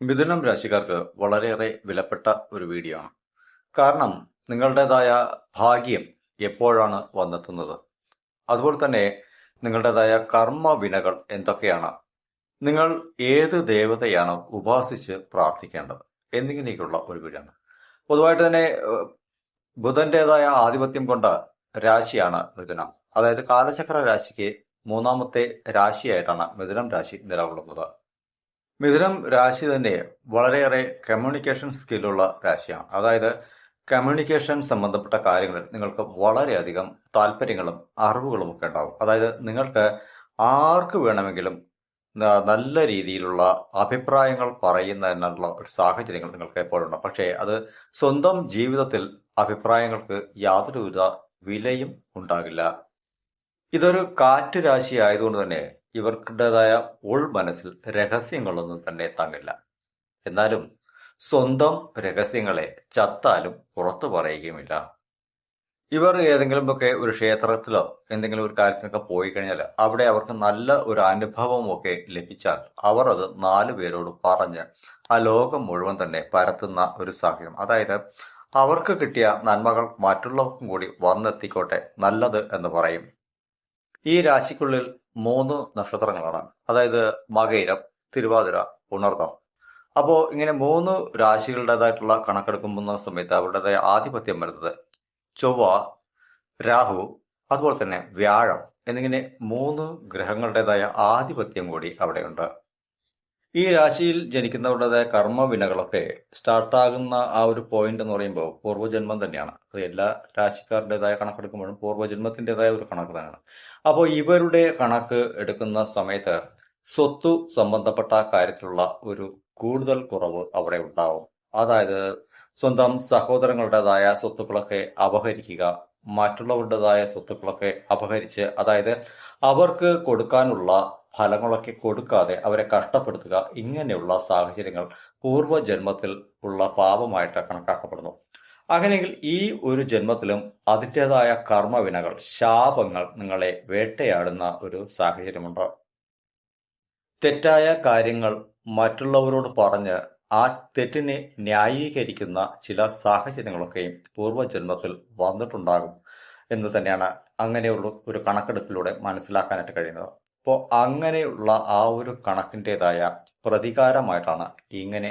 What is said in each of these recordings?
മിഥുനം രാശിക്കാർക്ക് വളരെയേറെ വിലപ്പെട്ട ഒരു വീഡിയോ ആണ്. കാരണം നിങ്ങളുടേതായ ഭാഗ്യം എപ്പോഴാണ് വന്നെത്തുന്നത്? അതുപോലെ തന്നെ നിങ്ങളുടേതായ കർമ്മ വിനകൾ എന്തൊക്കെയാണ്? നിങ്ങൾ ഏത് ദേവതയാണ് ഉപാസിച്ച് പ്രാർത്ഥിക്കേണ്ടത്? എന്നിങ്ങനെയൊക്കെയുള്ള ഒരു വീഡിയോ ആണ്. പൊതുവായിട്ട് തന്നെ ബുധന്റേതായ ആധിപത്യം കൊണ്ട രാശിയാണ് മിഥുനം. അതായത് കാലചക്ര രാശിക്ക് മൂന്നാമത്തെ രാശിയായിട്ടാണ് മിഥുനം രാശി നിലകൊള്ളുന്നത്. മിഥുനം രാശി തന്നെ വളരെയേറെ കമ്മ്യൂണിക്കേഷൻ സ്കില്ലുള്ള രാശിയാണ്. അതായത് കമ്മ്യൂണിക്കേഷൻ സംബന്ധപ്പെട്ട കാര്യങ്ങളിൽ നിങ്ങൾക്ക് വളരെയധികം താല്പര്യങ്ങളും അറിവുകളും ഒക്കെ ഉണ്ടാകും അതായത് നിങ്ങൾക്ക് ആർക്ക് വേണമെങ്കിലും നല്ല രീതിയിലുള്ള അഭിപ്രായങ്ങൾ പറയുന്നതിനുള്ള ഒരു സാഹചര്യങ്ങൾ നിങ്ങൾക്ക് എപ്പോഴുണ്ട് പക്ഷേ അത് സ്വന്തം ജീവിതത്തിൽ അഭിപ്രായങ്ങൾക്ക് യാതൊരുവിധ വിലയും ഉണ്ടാകില്ല. ഇതൊരു കാറ്റ് രാശി ആയതുകൊണ്ട് തന്നെ ഇവർക്കുടേതായ ഉൾ മനസ്സിൽ രഹസ്യങ്ങളൊന്നും തന്നെ തങ്ങില്ല. എന്നാലും സ്വന്തം രഹസ്യങ്ങളെ ചത്താലും പുറത്തു പറയുകയുമില്ല. ഇവർ ഏതെങ്കിലുമൊക്കെ ഒരു ക്ഷേത്രത്തിലോ എന്തെങ്കിലും ഒരു കാര്യത്തിനൊക്കെ പോയി കഴിഞ്ഞാൽ അവിടെ അവർക്ക് നല്ല ഒരു അനുഭവമൊക്കെ ലഭിച്ചാൽ അവർ അത് നാലു പേരോട് പറഞ്ഞ് ആ ലോകം മുഴുവൻ തന്നെ പരത്തുന്ന ഒരു സാഹചര്യം. അതായത് അവർക്ക് കിട്ടിയ നന്മകൾ മറ്റുള്ളവർക്കും കൂടി വന്നെത്തിക്കോട്ടെ നല്ലത് എന്ന് പറയും. ഈ രാശിക്കുള്ളിൽ മൂന്ന് നക്ഷത്രങ്ങളാണ്. അതായത് മകയിരം തിരുവാതിര ഉണർത്തം അപ്പോൾ ഇങ്ങനെ മൂന്ന് രാശികളുടേതായിട്ടുള്ള കണക്കെടുക്കുന്ന സമയത്ത് അവരുടേതായ ആധിപത്യം വരുന്നത് ചൊവ്വ രാഹു അതുപോലെ തന്നെ വ്യാഴം എന്നിങ്ങനെ മൂന്ന് ഗ്രഹങ്ങളുടേതായ ആധിപത്യം കൂടി അവിടെയുണ്ട്. ഈ രാശിയിൽ ജനിക്കുന്നവരുടെ കർമ്മവിനകളൊക്കെ സ്റ്റാർട്ടാകുന്ന ആ ഒരു പോയിന്റ് എന്ന് പറയുമ്പോൾ പൂർവജന്മം തന്നെയാണ്. അത് എല്ലാ രാശിക്കാരുടേതായ കണക്കെടുക്കുമ്പോഴും പൂർവജന്മത്തിന്റെതായ ഒരു കണക്ക് തന്നെയാണ്. അപ്പോൾ ഇവരുടെ കണക്ക് എടുക്കുന്ന സമയത്ത് സ്വത്തു സംബന്ധപ്പെട്ട കാര്യത്തിലുള്ള ഒരു കൂടുതൽ കുറവ് അവിടെ ഉണ്ടാവും. അതായത് സ്വന്തം സഹോദരങ്ങളുടേതായ സ്വത്തുക്കളൊക്കെ അപഹരിക്കുക മറ്റുള്ളവരുടേതായ സ്വത്തുക്കളൊക്കെ അപഹരിച്ച് അതായത് അവർക്ക് കൊടുക്കാനുള്ള ഫലങ്ങളൊക്കെ കൊടുക്കാതെ അവരെ കഷ്ടപ്പെടുത്തുക ഇങ്ങനെയുള്ള സാഹചര്യങ്ങൾ പൂർവജന്മത്തിൽ ഉള്ള പാപമായിട്ട് കണക്കാക്കപ്പെടുന്നു. അങ്ങനെയെങ്കിൽ ഈ ഒരു ജന്മത്തിലും അതിന്റെതായ കർമ്മവിനകൾ ശാപങ്ങൾ നിങ്ങളെ വേട്ടയാടുന്ന ഒരു സാഹചര്യമുണ്ട്. തെറ്റായ കാര്യങ്ങൾ മറ്റുള്ളവരോട് പറഞ്ഞ് ആ തെറ്റിനെ ന്യായീകരിക്കുന്ന ചില സാഹചര്യങ്ങളൊക്കെയും പൂർവജന്മത്തിൽ വന്നിട്ടുണ്ടാകും എന്ന് തന്നെയാണ് അങ്ങനെയുള്ള ഒരു കണക്കെടുപ്പിലൂടെ മനസ്സിലാക്കാനായിട്ട് കഴിയുന്നത്. അപ്പോൾ അങ്ങനെയുള്ള ആ ഒരു കണക്കിന്റെതായ പ്രതികാരമായിട്ടാണ് ഇങ്ങനെ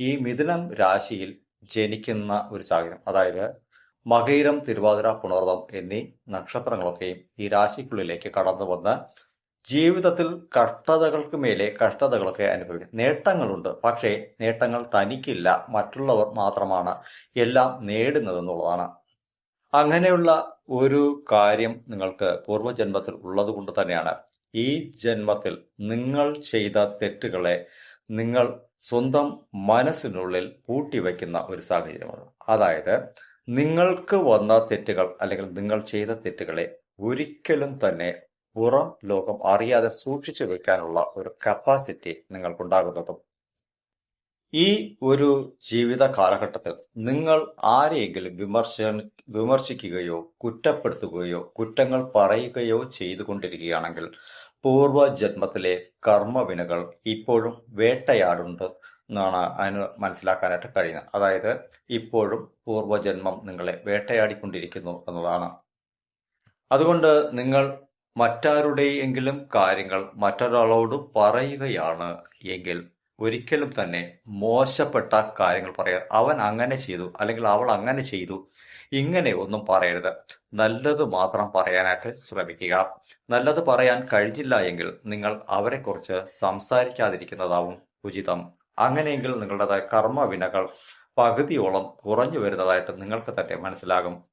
ഈ മിഥുനം രാശിയിൽ ജനിക്കുന്ന ഒരു സാഹചര്യം. അതായത് മകയിരം തിരുവാതിര പുണർദം എന്നീ നക്ഷത്രങ്ങളൊക്കെയും ഈ രാശിക്കുള്ളിലേക്ക് കടന്നു വന്ന് ജീവിതത്തിൽ കഷ്ടതകൾക്ക് മേലെ കഷ്ടതകളൊക്കെ അനുഭവിക്കും. നേട്ടങ്ങളുണ്ട് പക്ഷേ നേട്ടങ്ങൾ തനിക്കില്ല. മറ്റുള്ളവർ മാത്രമാണ് എല്ലാം നേടുന്നതെന്നുള്ളതാണ്. അങ്ങനെയുള്ള ഒരു കാര്യം നിങ്ങൾക്ക് പൂർവജന്മത്തിൽ ഉള്ളത് കൊണ്ട് തന്നെയാണ് ഈ ജന്മത്തിൽ നിങ്ങൾ ചെയ്ത തെറ്റുകളെ നിങ്ങൾ സ്വന്തം മനസ്സിനുള്ളിൽ പൂട്ടിവെക്കുന്ന ഒരു സാഹചര്യമാണ്. അതായത് നിങ്ങൾക്ക് വന്ന തെറ്റുകൾ അല്ലെങ്കിൽ നിങ്ങൾ ചെയ്ത തെറ്റുകളെ ഒരിക്കലും തന്നെ പുറം ലോകം അറിയാതെ സൂക്ഷിച്ചു വെക്കാനുള്ള ഒരു കപ്പാസിറ്റി നിങ്ങൾക്കുണ്ടാകുന്നതും ഈ ഒരു ജീവിത കാലഘട്ടത്തിൽ നിങ്ങൾ ആരെയെങ്കിലും വിമർശ വിമർശിക്കുകയോ കുറ്റപ്പെടുത്തുകയോ കുറ്റങ്ങൾ പറയുകയോ ചെയ്തുകൊണ്ടിരിക്കുകയാണെങ്കിൽ പൂർവജന്മത്തിലെ കർമ്മവിനകൾ ഇപ്പോഴും വേട്ടയാടുണ്ട് എന്നാണ് അതിന് മനസ്സിലാക്കാനായിട്ട് കഴിയുന്നത്. അതായത് ഇപ്പോഴും പൂർവജന്മം നിങ്ങളെ വേട്ടയാടിക്കൊണ്ടിരിക്കുന്നു എന്നതാണ്. അതുകൊണ്ട് നിങ്ങൾ മറ്റാരുടെയെങ്കിലും കാര്യങ്ങൾ മറ്റൊരാളോട് പറയുകയാണ് എങ്കിൽ ഒരിക്കലും തന്നെ മോശപ്പെട്ട കാര്യങ്ങൾ പറയാതെ അവൻ അങ്ങനെ ചെയ്തു അല്ലെങ്കിൽ അവൾ അങ്ങനെ ചെയ്തു ഇങ്ങനെ ഒന്നും പറയരുത്. നല്ലത് മാത്രം പറയാനായിട്ട് ശ്രമിക്കുക. നല്ലത് പറയാൻ കഴിഞ്ഞില്ല എങ്കിൽ നിങ്ങൾ അവരെക്കുറിച്ച് സംസാരിക്കാതിരിക്കുന്നതാവും ഉചിതം. അങ്ങനെയെങ്കിൽ നിങ്ങളുടെ കർമ്മവിനകൾ പകുതിയോളം കുറഞ്ഞു വരുന്നതായിട്ട് നിങ്ങൾക്ക് തന്നെ മനസ്സിലാകും.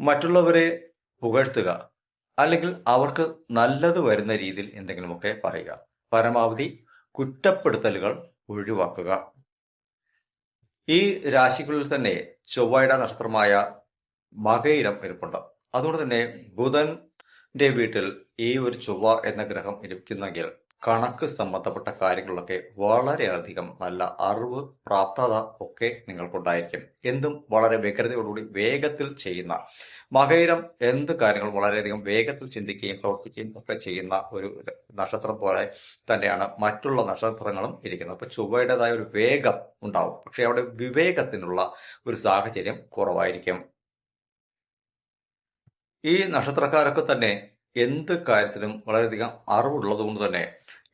മറ്റുള്ളവരെ പുകഴ്ത്തുക അല്ലെങ്കിൽ അവർക്ക് നല്ലത് വരുന്ന രീതിയിൽ എന്തെങ്കിലുമൊക്കെ പറയുക. പരമാവധി കുറ്റപ്പെടുത്തലുകൾ ഒഴിവാക്കുക. ഈ രാശികളിൽ തന്നെ ചൊവ്വയുടെ നക്ഷത്രമായ മകയിരം ഇരിപ്പുണ്ട്. അതുകൊണ്ട് തന്നെ ബുധന്റെ വീട്ടിൽ ഈ ഒരു ചൊവ്വ എന്ന ഗ്രഹം ഇരിക്കുന്നെങ്കിൽ കണക്ക് സംബന്ധപ്പെട്ട കാര്യങ്ങളിലൊക്കെ വളരെയധികം നല്ല അറിവ് പ്രാപ്തത ഒക്കെ നിങ്ങൾക്കുണ്ടായിരിക്കും. എന്തും വളരെ വ്യഗ്രതയോടുകൂടി വേഗത്തിൽ ചെയ്യുന്ന മകയിരം എന്ത് കാര്യങ്ങൾ വളരെയധികം വേഗത്തിൽ ചിന്തിക്കുകയും പ്രവർത്തിക്കുകയും ഒക്കെ ചെയ്യുന്ന ഒരു നക്ഷത്രം പോലെ തന്നെയാണ് മറ്റുള്ള നക്ഷത്രങ്ങളും ഇരിക്കുന്നത്. അപ്പൊ ചൊവ്വയുടേതായ ഒരു വേഗം ഉണ്ടാവും. പക്ഷെ അവിടെ വിവേകത്തിനുള്ള ഒരു സാഹചര്യം കുറവായിരിക്കും. ഈ നക്ഷത്രക്കാരൊക്കെ തന്നെ എന്ത് കാര്യത്തിലും വളരെയധികം അറിവുള്ളത് കൊണ്ട് തന്നെ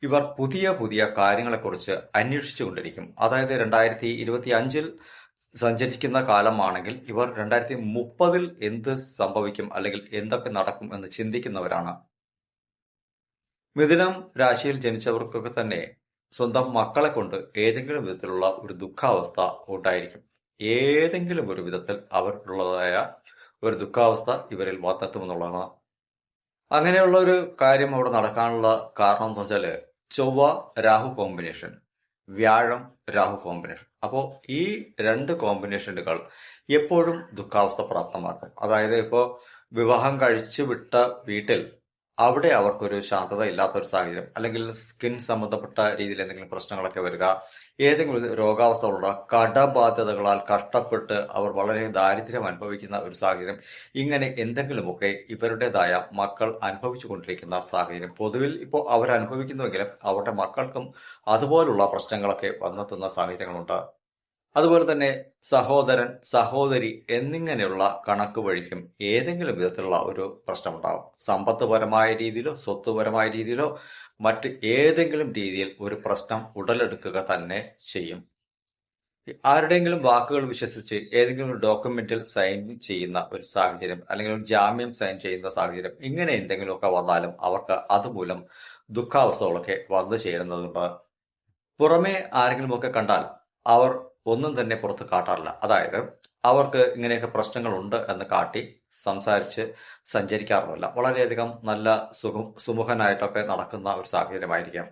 ഇവർ പുതിയ പുതിയ കാര്യങ്ങളെക്കുറിച്ച് അന്വേഷിച്ചു കൊണ്ടിരിക്കും അതായത് രണ്ടായിരത്തി ഇരുപത്തി അഞ്ചിൽ സഞ്ചരിക്കുന്ന കാലമാണെങ്കിൽ ഇവർ രണ്ടായിരത്തി മുപ്പതിൽ എന്ത് സംഭവിക്കും അല്ലെങ്കിൽ എന്തൊക്കെ നടക്കും എന്ന് ചിന്തിക്കുന്നവരാണ്. മിഥുനം രാശിയിൽ ജനിച്ചവർക്കൊക്കെ തന്നെ സ്വന്തം മക്കളെ കൊണ്ട് ഏതെങ്കിലും വിധത്തിലുള്ള ഒരു ദുഃഖാവസ്ഥ ഉണ്ടായിരിക്കും. ഏതെങ്കിലും ഒരു വിധത്തിൽ അവർക്കുള്ളതായ ഒരു ദുഃഖാവസ്ഥ ഇവരിൽ വന്നെത്തുമെന്നുള്ളതാണ് അങ്ങനെയുള്ള ഒരു കാര്യം അവിടെ നടക്കാനുള്ള കാരണം എന്ന് വെച്ചാൽ ചൊവ്വ രാഹു കോമ്പിനേഷൻ വ്യാഴം രാഹു കോമ്പിനേഷൻ അപ്പോൾ ഈ രണ്ട് കോമ്പിനേഷനുകൾ എപ്പോഴും ദുഃഖാവസ്ഥ പ്രാപ്തമാക്കും. അതായത് ഇപ്പോൾ വിവാഹം കഴിച്ചു വിട്ട വീട്ടിൽ അവിടെ അവർക്കൊരു ശാന്തത ഇല്ലാത്ത ഒരു സാഹചര്യം അല്ലെങ്കിൽ സ്കിൻ സംബന്ധപ്പെട്ട രീതിയിൽ എന്തെങ്കിലും പ്രശ്നങ്ങളൊക്കെ വരിക ഏതെങ്കിലും രോഗാവസ്ഥകളുള്ള കടബാധ്യതകളാൽ കഷ്ടപ്പെട്ട് അവർ വളരെ ദാരിദ്ര്യം അനുഭവിക്കുന്ന ഒരു സാഹചര്യം ഇങ്ങനെ എന്തെങ്കിലുമൊക്കെ ഇവരുടേതായ മക്കൾ അനുഭവിച്ചു കൊണ്ടിരിക്കുന്ന സാഹചര്യം. പൊതുവിൽ ഇപ്പോൾ അവരനുഭവിക്കുന്നുവെങ്കിലും അവരുടെ മക്കൾക്കും അതുപോലുള്ള പ്രശ്നങ്ങളൊക്കെ വന്നെത്തുന്ന സാഹചര്യങ്ങളുണ്ട്. അതുപോലെ തന്നെ സഹോദരൻ സഹോദരി എന്നിങ്ങനെയുള്ള കണക്ക് വഴിക്കും ഏതെങ്കിലും വിധത്തിലുള്ള ഒരു പ്രശ്നമുണ്ടാകും സമ്പത്തുപരമായ രീതിയിലോ സ്വത്തുപരമായ രീതിയിലോ മറ്റ് ഏതെങ്കിലും രീതിയിൽ ഒരു പ്രശ്നം ഉടലെടുക്കുക തന്നെ ചെയ്യും. ആരുടെയെങ്കിലും വാക്കുകൾ വിശ്വസിച്ച് ഏതെങ്കിലും ഒരു ഡോക്യുമെന്റിൽ സൈൻ ചെയ്യുന്ന ഒരു സാഹചര്യം അല്ലെങ്കിൽ ഒരു ജാമ്യം സൈൻ ചെയ്യുന്ന സാഹചര്യം ഇങ്ങനെ എന്തെങ്കിലുമൊക്കെ വന്നാലും അവർക്ക് അതുമൂലം ദുഃഖാവസ്ഥകളൊക്കെ വന്നു ചേരുന്നതുണ്ട്. പുറമേ ആരെങ്കിലുമൊക്കെ കണ്ടാൽ അവർ ഒന്നും തന്നെ പുറത്ത് കാട്ടാറില്ല. അതായത് അവർക്ക് ഇങ്ങനെയൊക്കെ പ്രശ്നങ്ങളുണ്ട് എന്ന് കാട്ടി സംസാരിച്ച് സഞ്ചരിക്കാറുമില്ല വളരെയധികം നല്ല സുഖം സുമുഖനായിട്ടൊക്കെ നടക്കുന്ന ഒരു സാഹചര്യമായിരിക്കാം.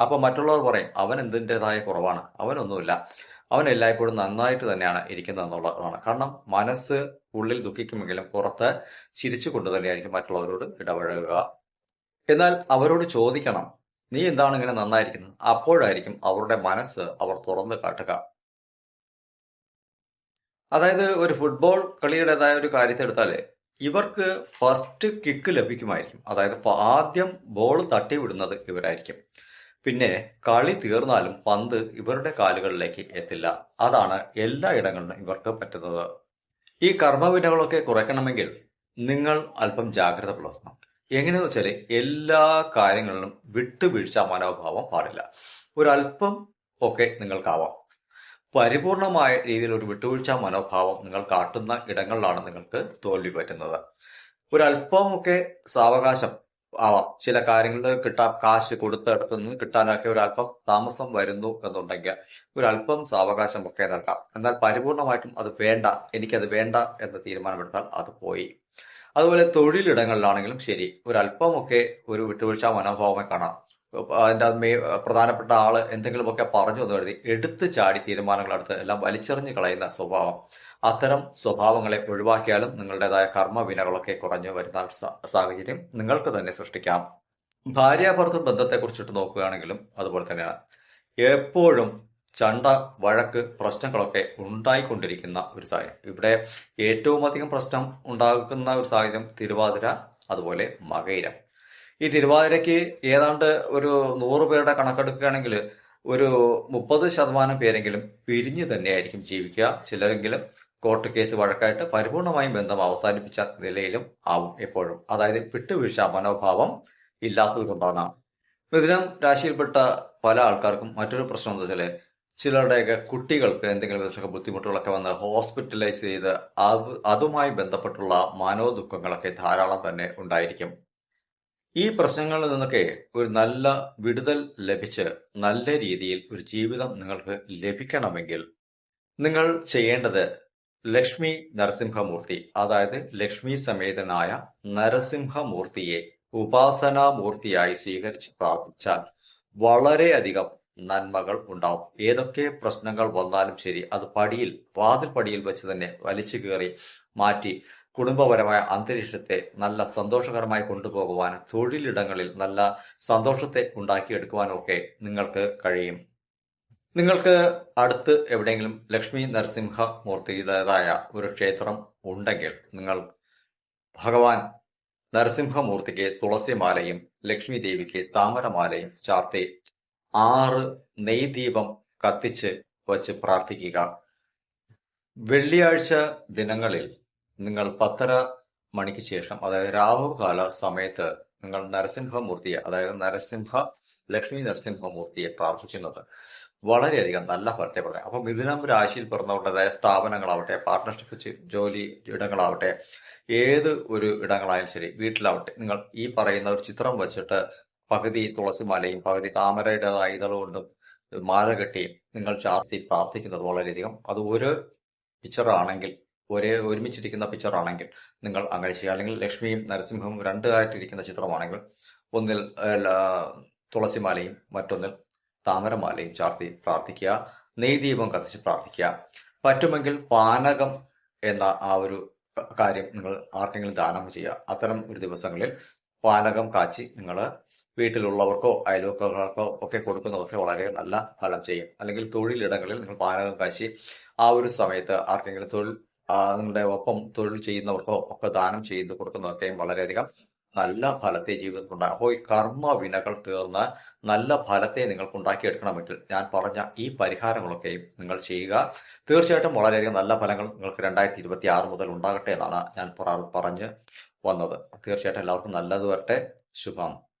അപ്പൊ മറ്റുള്ളവർ പറയും അവൻ എന്തിന്റെതായ കുറവാണ്. അവനൊന്നുമില്ല. അവൻ എല്ലായ്പ്പോഴും നന്നായിട്ട് തന്നെയാണ് ഇരിക്കുന്നത് എന്നുള്ളതാണ് കാരണം മനസ്സ് ഉള്ളിൽ ദുഃഖിക്കുമെങ്കിലും പുറത്ത് ചിരിച്ചുകൊണ്ട് തന്നെയായിരിക്കും മറ്റുള്ളവരോട് ഇടപഴകുക. എന്നാൽ അവരോട് ചോദിക്കണം നീ എന്താണ് ഇങ്ങനെ നന്നായിരിക്കുന്നത്? അപ്പോഴായിരിക്കും അവരുടെ മനസ്സ് അവർ തുറന്നു കാട്ടുക. അതായത് ഒരു ഫുട്ബോൾ കളിയുടേതായ ഒരു കാര്യത്തെ എടുത്താലേ ഇവർക്ക് ഫസ്റ്റ് കിക്ക് ലഭിക്കുമായിരിക്കും. അതായത് ആദ്യം ബോൾ തട്ടി വിടുന്നത് ഇവരായിരിക്കും. പിന്നെ കളി തീർന്നാലും പന്ത് ഇവരുടെ കാലുകളിലേക്ക് എത്തില്ല. അതാണ് എല്ലാ ഇടങ്ങളിലും ഇവർക്ക് പറ്റുന്നത്. ഈ കർമ്മവിനകളൊക്കെ കുറയ്ക്കണമെങ്കിൽ നിങ്ങൾ അല്പം ജാഗ്രത പുലർത്തണം. എങ്ങനെയെന്ന് വെച്ചാൽ എല്ലാ കാര്യങ്ങളിലും വിട്ടുവീഴ്ച മനോഭാവം പാടില്ല. ഒരല്പം ഒക്കെ നിങ്ങൾക്കാവാം. പരിപൂർണമായ രീതിയിൽ ഒരു വിട്ടുവീഴ്ച മനോഭാവം നിങ്ങൾ കാട്ടുന്ന ഇടങ്ങളിലാണ് നിങ്ങൾക്ക് തോൽവി പറ്റുന്നത് ഒരല്പമൊക്കെ സാവകാശം ആവാം. ചില കാര്യങ്ങളിൽ കിട്ടാൻ കാശ് കൊടുത്തെടുത്ത് നിന്ന് കിട്ടാനൊക്കെ ഒരല്പം താമസം വരുന്നു എന്നുണ്ടെങ്കിൽ ഒരല്പം സാവകാശം ഒക്കെ നൽകാം. എന്നാൽ പരിപൂർണമായിട്ടും അത് വേണ്ട എനിക്കത് വേണ്ട എന്ന് തീരുമാനമെടുത്താൽ അത് പോയി. അതുപോലെ തൊഴിലിടങ്ങളിലാണെങ്കിലും ശരി ഒരല്പമൊക്കെ ഒരു വിട്ടുവീഴ്ച മനോഭാവമേ കാണാം. അതിന്റെ മേ പ്രധാനപ്പെട്ട ആൾ എന്തെങ്കിലുമൊക്കെ പറഞ്ഞു എന്ന് കരുതി എടുത്ത് ചാടി തീരുമാനങ്ങൾ എടുത്ത് എല്ലാം വലിച്ചെറിഞ്ഞു കളയുന്ന സ്വഭാവം. അത്തരം സ്വഭാവങ്ങളെ ഒഴിവാക്കിയാലും നിങ്ങളുടേതായ കർമ്മവിനകളൊക്കെ കുറഞ്ഞു വരുന്ന സാഹചര്യം നിങ്ങൾക്ക് തന്നെ സൃഷ്ടിക്കാം. ഭാര്യാഭർത്തൃ ബന്ധത്തെ കുറിച്ചിട്ട് നോക്കുകയാണെങ്കിലും അതുപോലെ തന്നെയാണ്. എപ്പോഴും ചണ്ട വഴക്ക് പ്രശ്നങ്ങളൊക്കെ ഉണ്ടായിക്കൊണ്ടിരിക്കുന്ന ഒരു സാഹചര്യം. ഇവിടെ ഏറ്റവും അധികം പ്രശ്നം ഉണ്ടാക്കുന്ന ഒരു സാഹചര്യം തിരുവാതിര അതുപോലെ മകയിരം. ഈ തിരുവാതിരയ്ക്ക് ഏതാണ്ട് ഒരു നൂറ് പേരുടെ കണക്കെടുക്കുകയാണെങ്കിൽ ഒരു മുപ്പത് ശതമാനം പേരെങ്കിലും പിരിഞ്ഞു തന്നെയായിരിക്കും ജീവിക്കുക. ചിലരെങ്കിലും കോർട്ട് കേസ് വഴക്കായിട്ട് പരിപൂർണമായും ബന്ധം അവസാനിപ്പിച്ച നിലയിലും ആവും എപ്പോഴും. അതായത് വിട്ടുവീഴ്ച മനോഭാവം ഇല്ലാത്തത് കൊണ്ടാണ് മിഥുനം രാശിയിൽപ്പെട്ട പല ആൾക്കാർക്കും മറ്റൊരു പ്രശ്നം എന്താ വെച്ചാൽ ചിലരുടെയൊക്കെ കുട്ടികൾക്ക് എന്തെങ്കിലും വിധത്തിലൊക്കെ ബുദ്ധിമുട്ടുകളൊക്കെ വന്ന് ഹോസ്പിറ്റലൈസ് ചെയ്ത് അതുമായി ബന്ധപ്പെട്ടുള്ള മനോദുഃഖങ്ങളൊക്കെ ധാരാളം തന്നെ ഉണ്ടായിരിക്കും. ഈ പ്രശ്നങ്ങളിൽ നിന്നൊക്കെ ഒരു നല്ല വിടുതൽ ലഭിച്ച് നല്ല രീതിയിൽ ഒരു ജീവിതം നിങ്ങൾക്ക് ലഭിക്കണമെങ്കിൽ നിങ്ങൾ ചെയ്യേണ്ടത് ലക്ഷ്മി നരസിംഹമൂർത്തി അതായത് ലക്ഷ്മി സമേതനായ നരസിംഹമൂർത്തിയെ ഉപാസനാമൂർത്തിയായി സ്വീകരിച്ച് പ്രാർത്ഥിച്ചാൽ വളരെയധികം നന്മകൾ ഉണ്ടാവും. ഏതൊക്കെ പ്രശ്നങ്ങൾ വന്നാലും ശരി അത് പടിയിൽ വാതിൽ പടിയിൽ വെച്ച് തന്നെ വലിച്ചു കയറി മാറ്റി കുടുംബപരമായ അന്തരീക്ഷത്തെ നല്ല സന്തോഷകരമായി കൊണ്ടുപോകുവാൻ തൊഴിലിടങ്ങളിൽ നല്ല സന്തോഷത്തെ ഉണ്ടാക്കിയെടുക്കുവാനൊക്കെ നിങ്ങൾക്ക് കഴിയും. നിങ്ങൾക്ക് അടുത്ത് എവിടെയെങ്കിലും ലക്ഷ്മി നരസിംഹ മൂർത്തിയുടേതായ ഒരു ക്ഷേത്രം ഉണ്ടെങ്കിൽ നിങ്ങൾ ഭഗവാൻ നരസിംഹമൂർത്തിക്ക് തുളസിമാലയും ലക്ഷ്മി ദേവിക്ക് താമരമാലയും ചാർത്തി ആറ് നെയ്ദീപം കത്തിച്ച് വച്ച് പ്രാർത്ഥിക്കുക. വെള്ളിയാഴ്ച ദിനങ്ങളിൽ നിങ്ങൾ പത്തര മണിക്ക് ശേഷം അതായത് രാഹുകാല സമയത്ത് നിങ്ങൾ നരസിംഹമൂർത്തിയെ അതായത് നരസിംഹ ലക്ഷ്മി നരസിംഹമൂർത്തിയെ പ്രാർത്ഥിക്കുന്നത്. വളരെയധികം നല്ല ഫലത്തെ പറയാം അപ്പൊ മിഥുനം രാശിയിൽ പിറന്നവരുടേതായ സ്ഥാപനങ്ങളാവട്ടെ പാർട്ട്ണർഷിപ്പ് ജോലി ഇടങ്ങളാവട്ടെ ഏത് ഒരു ഇടങ്ങളായാലും ശരി വീട്ടിലാവട്ടെ നിങ്ങൾ ഈ പറയുന്ന ഒരു ചിത്രം വെച്ചിട്ട് പകുതി തുളസിമാലയും പകുതി താമരയുടേതായ ഇതൾ കൊണ്ടും മാല കെട്ടിയും നിങ്ങൾ ചാർത്തി പ്രാർത്ഥിക്കുന്നത് വളരെയധികം. അത് ഒരു പിക്ചറാണെങ്കിൽ ഒരേ ഒരുമിച്ചിരിക്കുന്ന പിക്ചറാണെങ്കിൽ നിങ്ങൾ അങ്ങനെ ചെയ്യുക. അല്ലെങ്കിൽ ലക്ഷ്മിയും നരസിംഹവും രണ്ടായിട്ടിരിക്കുന്ന ചിത്രമാണെങ്കിൽ ഒന്നിൽ തുളസിമാലയും മറ്റൊന്നിൽ താമരമാലയും ചാർത്തി പ്രാർത്ഥിക്കുക. നെയ്ദീപം കത്തിച്ച് പ്രാർത്ഥിക്കുക. പറ്റുമെങ്കിൽ പാനകം എന്ന ആ ഒരു കാര്യം നിങ്ങൾ ആർക്കെങ്കിലും ദാനം ചെയ്യുക. അത്തരം ഒരു ദിവസങ്ങളിൽ പാലകം കാച്ചി നിങ്ങൾ വീട്ടിലുള്ളവർക്കോ അയൽവക്കക്കാർക്കോ ഒക്കെ കൊടുക്കുന്നതൊക്കെ വളരെ നല്ല ഫലം ചെയ്യും. അല്ലെങ്കിൽ തൊഴിലിടങ്ങളിൽ നിങ്ങൾ പാലകം കാച്ചി ആ ഒരു സമയത്ത് ആർക്കെങ്കിലും തൊഴിൽ നിങ്ങളുടെ ഒപ്പം തൊഴിൽ ചെയ്യുന്നവർക്കോ ഒക്കെ ദാനം ചെയ്ത് കൊടുക്കുന്നതൊക്കെയും വളരെയധികം നല്ല ഫലത്തെ ജീവിതത്തിൽ ഉണ്ടാകും അപ്പോൾ ഈ കർമ്മ വിനകൾ തീർന്ന് നല്ല ഫലത്തെ നിങ്ങൾക്ക് ഉണ്ടാക്കിയെടുക്കണമെങ്കിൽ ഞാൻ പറഞ്ഞ ഈ പരിഹാരങ്ങളൊക്കെയും നിങ്ങൾ ചെയ്യുക. തീർച്ചയായിട്ടും വളരെയധികം നല്ല ഫലങ്ങൾ നിങ്ങൾക്ക് രണ്ടായിരത്തി ഇരുപത്തി ആറ് മുതൽ ഉണ്ടാകട്ടെ എന്നാണ് ഞാൻ പറഞ്ഞ് വന്നത്. തീർച്ചയായിട്ടും എല്ലാവർക്കും നല്ലത് വരട്ടെ. ശുഭം.